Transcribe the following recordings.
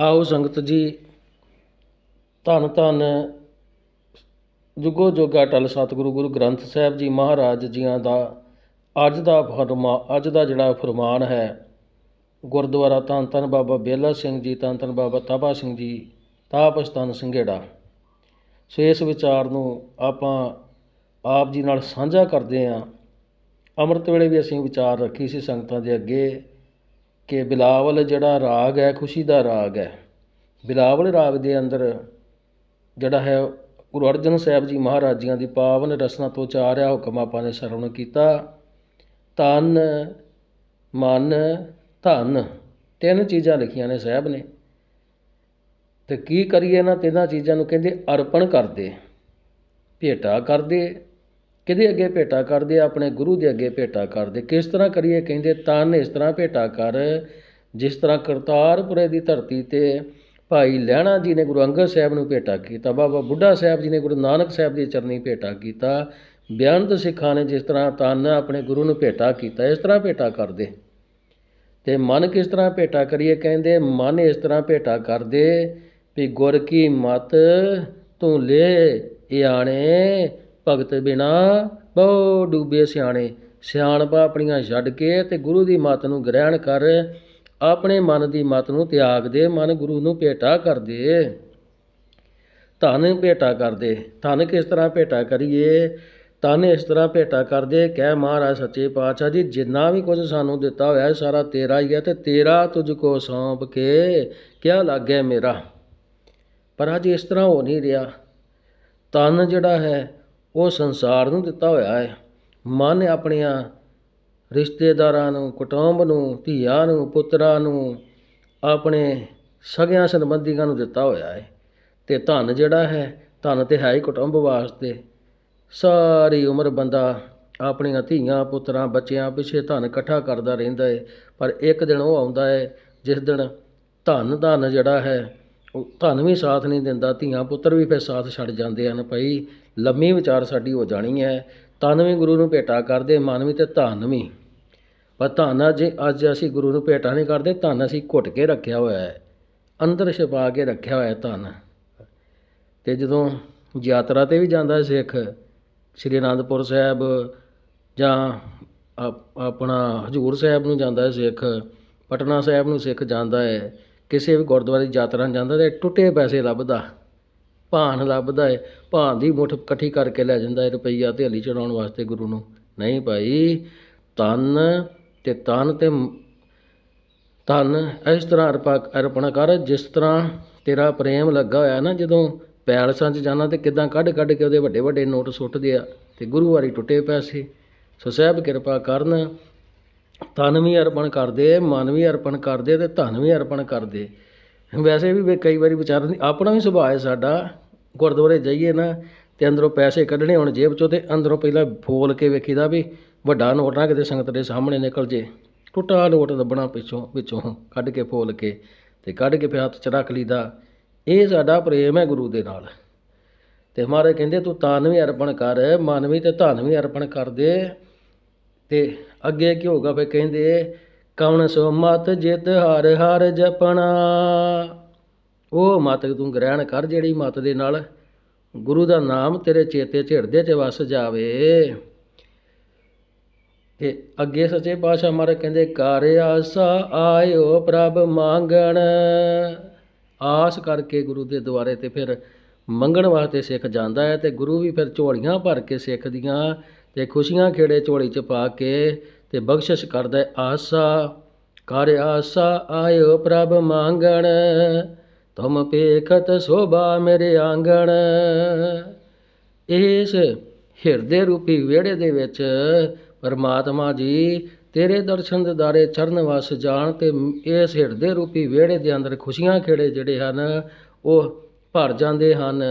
ਆਓ ਸੰਗਤ ਜੀ, ਧੰਨ ਧੰਨ ਜੁਗੋ ਜੋਗਾ ਟਲ ਸਤਿਗੁਰੂ ਗੁਰੂ ਗ੍ਰੰਥ ਸਾਹਿਬ ਜੀ ਮਹਾਰਾਜ ਜੀਆਂ ਦਾ, ਅੱਜ ਦਾ ਫਰਮਾ, ਅੱਜ ਦਾ ਜਿਹੜਾ ਫਰਮਾਨ ਹੈ, ਗੁਰਦੁਆਰਾ ਧੰਨ ਧੰਨ ਬਾਬਾ ਬੇਲਾ ਸਿੰਘ ਜੀ, ਧੰਨ ਧੰਨ ਬਾਬਾ ਤਾਬਾ ਸਿੰਘ ਜੀ ਤਾਪਸਤਾਨ ਸਿੰਘੇੜਾ। ਸੋ ਇਸ ਵਿਚਾਰ ਨੂੰ ਆਪਾਂ ਆਪ ਜੀ ਨਾਲ ਸਾਂਝਾ ਕਰਦੇ ਹਾਂ ਅੰਮ੍ਰਿਤ ਵੇਲੇ ਵੀ ਅਸੀਂ ਵਿਚਾਰ ਰੱਖੀ ਸੀ ਸੰਗਤਾਂ ਦੇ ਅੱਗੇ। ਕਿ ਬਿਲਾਵਲ ਜਿਹੜਾ ਰਾਗ ਹੈ, ਖੁਸ਼ੀ ਦਾ ਰਾਗ ਹੈ। ਬਿਲਾਵਲ ਰਾਗ ਦੇ ਅੰਦਰ ਜਿਹੜਾ ਹੈ, ਗੁਰੂ ਅਰਜਨ ਸਾਹਿਬ ਜੀ ਮਹਾਰਾਜ ਜੀਆਂ ਦੀ ਪਾਵਨ ਰਸਨਾ ਤੋਂ ਚਾਰਿਆ ਹੁਕਮ ਆਪਾਂ ਨੇ ਸਰਵਣ ਕੀਤਾ। ਤਨ, ਮਨ, ਧਨ, ਤਿੰਨ ਚੀਜ਼ਾਂ ਲਿਖੀਆਂ ਨੇ ਸਾਹਿਬ ਨੇ। ਤੇ ਕੀ ਕਰੀਏ ਨਾ ਤਿੰਨਾਂ ਚੀਜ਼ਾਂ ਨੂੰ ਕਹਿੰਦੇ ਅਰਪਣ ਕਰਦੇ, ਭੇਟਾ ਕਰਦੇ ਕਿਹਦੇ ਅੱਗੇ ਭੇਟਾ ਕਰਦੇ ਆਪਣੇ ਗੁਰੂ ਦੇ ਅੱਗੇ ਭੇਟਾ ਕਰਦੇ। ਕਿਸ ਤਰ੍ਹਾਂ ਕਰੀਏ? ਕਹਿੰਦੇ ਤਨ ਇਸ ਤਰ੍ਹਾਂ ਭੇਟਾ ਕਰ। ਜਿਸ ਤਰ੍ਹਾਂ ਕਰਤਾਰਪੁਰੇ ਦੀ ਧਰਤੀ ਤੇ ਭਾਈ ਲਹਿਣਾ ਜੀ ਨੇ ਗੁਰੂ ਅੰਗਦ ਸਾਹਿਬ ਨੂੰ ਭੇਟਾ ਕੀਤਾ, ਬਾਬਾ ਬੁੱਢਾ ਸਾਹਿਬ ਜੀ ਨੇ ਗੁਰੂ ਨਾਨਕ ਸਾਹਿਬ ਦੀ ਚਰਨੀ ਭੇਟਾ ਕੀਤਾ, ਬਿਆੰਤ ਸਿੱਖਾਂ ਨੇ ਜਿਸ ਤਰ੍ਹਾਂ ਤਨ ਆਪਣੇ ਗੁਰੂ ਨੂੰ ਭੇਟਾ ਕੀਤਾ, ਇਸ ਤਰ੍ਹਾਂ ਭੇਟਾ ਕਰਦੇ। ਤੇ ਮਨ ਕਿਸ ਤਰ੍ਹਾਂ ਭੇਟਾ ਕਰੀਏ? ਕਹਿੰਦੇ, ਮਨ ਇਸ ਤਰ੍ਹਾਂ ਭੇਟਾ ਕਰਦੇ ਵੀ ਗੁਰ ਕੀ ਮਤ ਤੂੰ ਲੈ ਇਆਣੇ ਭਗਤ ਬਿਨਾ ਬਹੁ ਡੂਬੇ ਸਿਆਣੇ। ਸਿਆਣਪਾ ਆਪਣੀਆਂ ਛੱਡ ਕੇ ਤੇ ਗੁਰੂ ਦੀ ਮਤ ਨੂੰ ਗ੍ਰਹਿਣ ਕਰ, ਆਪਣੇ ਮਨ ਦੀ ਮਤ ਨੂੰ ਤਿਆਗ ਦੇ, ਮਨ ਗੁਰੂ ਨੂੰ ਭੇਟਾ ਕਰ ਦੇ। ਧਨ ਭੇਟਾ ਕਰਦੇ ਧਨ ਕਿਸ ਤਰ੍ਹਾਂ ਭੇਟਾ ਕਰੀਏ? ਧਨ ਇਸ ਤਰ੍ਹਾਂ ਭੇਟਾ ਕਰਦੇ ਕਹਿ ਮਹਾਰਾਜ ਸੱਚੇ ਪਾਤਸ਼ਾਹ ਜੀ, ਜਿੰਨਾ ਵੀ ਕੁਝ ਸਾਨੂੰ ਦਿੱਤਾ ਹੋਇਆ ਹੈ, ਸਾਰਾ ਤੇਰਾ ਹੀ ਹੈ ਤੇ ਤੇਰਾ ਤੁਝ ਕੋ ਸੌਂਪ ਕੇ ਕਿਆ ਲੱਗੇ ਮੇਰਾ? ਪਰ ਅੱਜ ਇਸ ਤਰ੍ਹਾਂ ਹੋ ਨਹੀਂ ਰਿਹਾ। ਤਨ ਜਿਹੜਾ ਹੈ ਉਹ ਸੰਸਾਰ ਨੂੰ ਦਿੱਤਾ ਹੋਇਆ ਹੈ। ਮਨ ਆਪਣੀਆਂ ਰਿਸ਼ਤੇਦਾਰਾਂ ਨੂੰ, ਕੁਟੁੰਬ ਨੂੰ, ਧੀਆਂ ਨੂੰ, ਪੁੱਤਰਾਂ ਨੂੰ ਆਪਣੇ ਸਗਿਆਂ ਸੰਬੰਧੀਆਂ ਨੂੰ ਦਿੱਤਾ ਹੋਇਆ ਹੈ। ਅਤੇ ਧਨ ਜਿਹੜਾ ਹੈ, ਧਨ ਤਾਂ ਹੈ ਹੀ ਕੁਟੁੰਬ ਵਾਸਤੇ। ਸਾਰੀ ਉਮਰ ਬੰਦਾ ਆਪਣੀਆਂ ਧੀਆਂ, ਪੁੱਤਰਾਂ, ਬੱਚਿਆਂ ਪਿੱਛੇ ਧਨ ਇਕੱਠਾ ਕਰਦਾ ਰਹਿੰਦਾ ਹੈ। ਪਰ ਇੱਕ ਦਿਨ ਉਹ ਆਉਂਦਾ ਹੈ, ਜਿਸ ਦਿਨ ਧਨ ਧਨ ਜਿਹੜਾ ਹੈ ਉਹ ਧਨ ਵੀ ਸਾਥ ਨਹੀਂ ਦਿੰਦਾ, ਧੀਆਂ ਪੁੱਤਰ ਵੀ ਫਿਰ ਸਾਥ ਛੱਡ ਜਾਂਦੇ ਹਨ ਭਾਈ, ਲੰਮੀ ਵਿਚਾਰ ਸਾਡੀ ਹੋ ਜਾਣੀ ਹੈ। ਤਨ ਵੀ ਗੁਰੂ ਨੂੰ ਭੇਟਾ ਕਰਦੇ, ਮਨ ਵੀ ਤੇ ਧਨ ਵੀ। ਪਰ ਧਨ ਅੱਜ ਅੱਜ ਅਸੀਂ ਗੁਰੂ ਨੂੰ ਭੇਟਾ ਨਹੀਂ ਕਰਦੇ, ਧਨ ਅਸੀਂ ਘੁੱਟ ਕੇ ਰੱਖਿਆ ਹੋਇਆ ਹੈ। ਅੰਦਰ ਛਪਾ ਕੇ ਰੱਖਿਆ ਹੋਇਆ ਹੈ ਧਨ। ਤੇ ਜਦੋਂ ਯਾਤਰਾ ਤੇ ਵੀ ਜਾਂਦਾ ਸਿੱਖ, ਸ੍ਰੀ ਅਨੰਦਪੁਰ ਸਾਹਿਬ ਜਾਂ ਆਪਣਾ ਹਜੂਰ ਸਾਹਿਬ ਨੂੰ ਜਾਂਦਾ ਹੈ ਸਿੱਖ, ਪਟਨਾ ਸਾਹਿਬ ਨੂੰ ਸਿੱਖ ਜਾਂਦਾ ਹੈ ਕਿਸੇ ਵੀ ਗੁਰਦੁਆਰੇ ਦੀ ਯਾਤਰਾ ਨੂੰ ਜਾਂਦਾ ਤੇ ਟੁੱਟੇ ਪੈਸੇ ਲੱਭਦਾ, ਭਾਨ ਲੱਭਦਾ ਹੈ ਭਾਨ ਦੀ ਮੁੱਠ ਇਕੱਠੀ ਕਰਕੇ ਲੈ ਜਾਂਦਾ ਹੈ ਰੁਪਈਆ ਤੇ ਹਲੀ ਚੜਾਉਣ ਵਾਸਤੇ ਗੁਰੂ ਨੂੰ। ਨਹੀਂ ਭਾਈ, ਤਨ ਤੇ ਤਨ ਤੇ ਮ- ਤਨ ਇਸ ਤਰ੍ਹਾਂ ਅਰਪਾ, ਅਰਪਣਾ ਕਰ, ਜਿਸ ਤਰ੍ਹਾਂ ਤੇਰਾ ਪ੍ਰੇਮ ਲੱਗਾ ਹੋਇਆ ਨਾ ਜਦੋਂ ਪੈਲਸਾਂ 'ਚ ਜਾਣਾ ਤੇ ਕਿਦਾਂ ਕੱਢ ਕੱਢ ਕੇ ਉਹਦੇ ਵੱਡੇ ਵੱਡੇ ਨੋਟ ਸੁੱਟਦੇ ਆ ਤੇ ਗੁਰੂ ਵਾਰੀ ਟੁੱਟੇ ਪੈਸੇ। ਸੋ ਸਾਹਿਬ ਕਿਰਪਾ ਕਰਨ ਤਨ ਵੀ ਅਰਪਣ ਕਰਦੇ, ਮਨ ਵੀ ਅਰਪਣ ਕਰਦੇ ਅਤੇ ਧਨ ਵੀ ਅਰਪਣ ਕਰਦੇ। ਵੈਸੇ ਵੀ ਕਈ ਵਾਰੀ ਵਿਚਾਰ ਆਪਣਾ ਵੀ ਸੁਭਾਅ ਹੈ ਸਾਡਾ, ਗੁਰਦੁਆਰੇ ਜਾਈਏ ਨਾ ਅਤੇ ਅੰਦਰੋਂ ਪੈਸੇ ਕੱਢਣੇ ਹੋਣ ਜੇਬ ਚੋਂ ਤੇ ਅੰਦਰੋਂ ਪਹਿਲਾਂ ਫੋਲ ਕੇ ਵੇਖੀਦਾ ਵੀ ਵੱਡਾ ਨੋਟ ਨਾ ਕਿਤੇ ਸੰਗਤ ਦੇ ਸਾਹਮਣੇ ਨਿਕਲ ਜੇ। ਟੁੱਟਾ ਨੋਟ ਲੱਭਣਾ ਪਿੱਛੋਂ, ਵਿੱਚੋਂ ਕੱਢ ਕੇ ਫੋਲ ਕੇ ਅਤੇ ਕੱਢ ਕੇ ਫਿਰ ਹੱਥ 'ਚ ਰੱਖ ਲਈਦਾ। ਇਹ ਸਾਡਾ ਪ੍ਰੇਮ ਹੈ ਗੁਰੂ ਦੇ ਨਾਲ। ਅਤੇ ਮਹਾਰਾਜ ਕਹਿੰਦੇ ਤੂੰ ਤਨ ਵੀ ਅਰਪਣ ਕਰ, ਮਨ ਵੀ ਅਤੇ ਧਨ ਵੀ ਅਰਪਣ ਕਰਦੇ ਅਤੇ ਤੇ ਅੱਗੇ ਕੀ ਹੋਗਾ ਫੇ ਕਹਿੰਦੇ, ਕਵਣ ਸੋ ਮਤ ਜਿਤ ਹਰ ਹਰ ਜਪਣਾ। ਉਹ ਮਤ ਤੂੰ ਗ੍ਰਹਿਣ ਕਰ ਜਿਹੜੀ ਮਤ ਦੇ ਨਾਲ ਗੁਰੂ ਦਾ ਨਾਮ ਤੇਰੇ ਚੇਤੇ 'ਚ ਹਿਰਦੇ 'ਚ ਵਸ ਜਾਵੇ। ਤੇ ਅੱਗੇ ਸੱਚੇ ਪਾਤਸ਼ਾਹ ਮਹਾਰਾਜ ਕਹਿੰਦੇ ਕਰ ਆਸਾ ਆਇਓ ਪ੍ਰਭ ਮੰਗਣ। ਆਸ ਕਰਕੇ ਗੁਰੂ ਦੇ ਦੁਆਰੇ ਤੇ ਫਿਰ ਮੰਗਣ ਵਾਸਤੇ ਸਿੱਖ ਜਾਂਦਾ ਹੈ ਤੇ ਗੁਰੂ ਵੀ ਫਿਰ ਝੋਲੀਆਂ ਭਰ ਕੇ ਸਿੱਖ ਦੀਆਂ ਤੇ ਖੁਸ਼ੀਆਂ ਖੇੜੇ ਝੋਲੀ ਚ ਪਾ ਕੇ ਤੇ ਬਖਸ਼ਿਸ਼ ਕਰਦਾ ਆਸਾ, ਕਰ ਆਸਾ, ਆਇਓ ਪ੍ਰਭ ਮੰਗਣ। ਤੁਮ ਪੇਖਤ ਸੋਭਾ ਮੇਰੇ ਆਂਗਣ। ਇਸ ਹਿਰਦੇ ਰੂਪੀ ਵਿਹੜੇ ਦੇ ਵਿੱਚ ਪਰਮਾਤਮਾ ਜੀ ਤੇਰੇ ਦਰਸ਼ਨ ਦੇ ਦਿਦਾਰੇ ਚਰਨ ਵਸ ਜਾਣ ਤੇ ਇਸ ਹਿਰਦੇ ਰੂਪੀ ਵਿਹੜੇ ਦੇ ਅੰਦਰ ਖੁਸ਼ੀਆਂ ਖੇੜੇ ਜਿਹੜੇ ਹਨ, ਉਹ ਭਰ ਜਾਂਦੇ ਹਨ।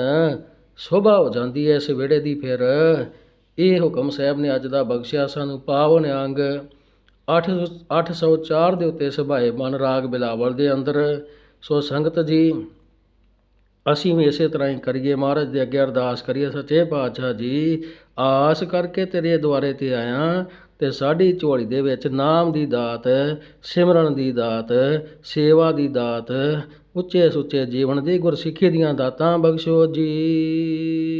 ਸ਼ੋਭਾ ਹੋ ਜਾਂਦੀ ਹੈ ਇਸ ਵਿਹੜੇ ਦੀ ਫਿਰ। ਇਹ ਹੁਕਮ ਸਾਹਿਬ ਨੇ ਅੱਜ ਦਾ ਬਖਸ਼ਿਆ। ਸਾਨੂੰ ਪਾਵਨ ਅੰਗ 8 804 ਦੇ ਉੱਤੇ ਸਭਾਏ ਮਨ ਰਾਗ ਬਿਲਾਵਲ ਦੇ ਅੰਦਰ। ਸੋ ਸੰਗਤ ਜੀ, ਅਸੀਂ ਵੀ ਇਸੇ ਤਰ੍ਹਾਂ ਹੀ ਕਰੀਏ। ਮਹਾਰਾਜ ਦੇ ਅੱਗੇ ਅਰਦਾਸ ਕਰੀਏ, ਸੱਚੇ ਪਾਤਸ਼ਾਹ ਜੀ, ਆਸ ਕਰਕੇ ਤੇਰੇ ਦੁਆਰੇ ਤੇ ਆਇਆ ਤੇ ਸਾਡੀ ਝੋਲੀ ਦੇ ਵਿੱਚ ਨਾਮ ਦੀ ਦਾਤ, ਸਿਮਰਨ ਦੀ ਦਾਤ, ਸੇਵਾ ਦੀ ਦਾਤ ਉੱਚੇ ਸੁੱਚੇ ਜੀਵਨ ਦੀ ਗੁਰਸਿੱਖੀ ਦੀਆਂ ਦਾਤਾਂ ਬਖਸ਼ੋ ਜੀ।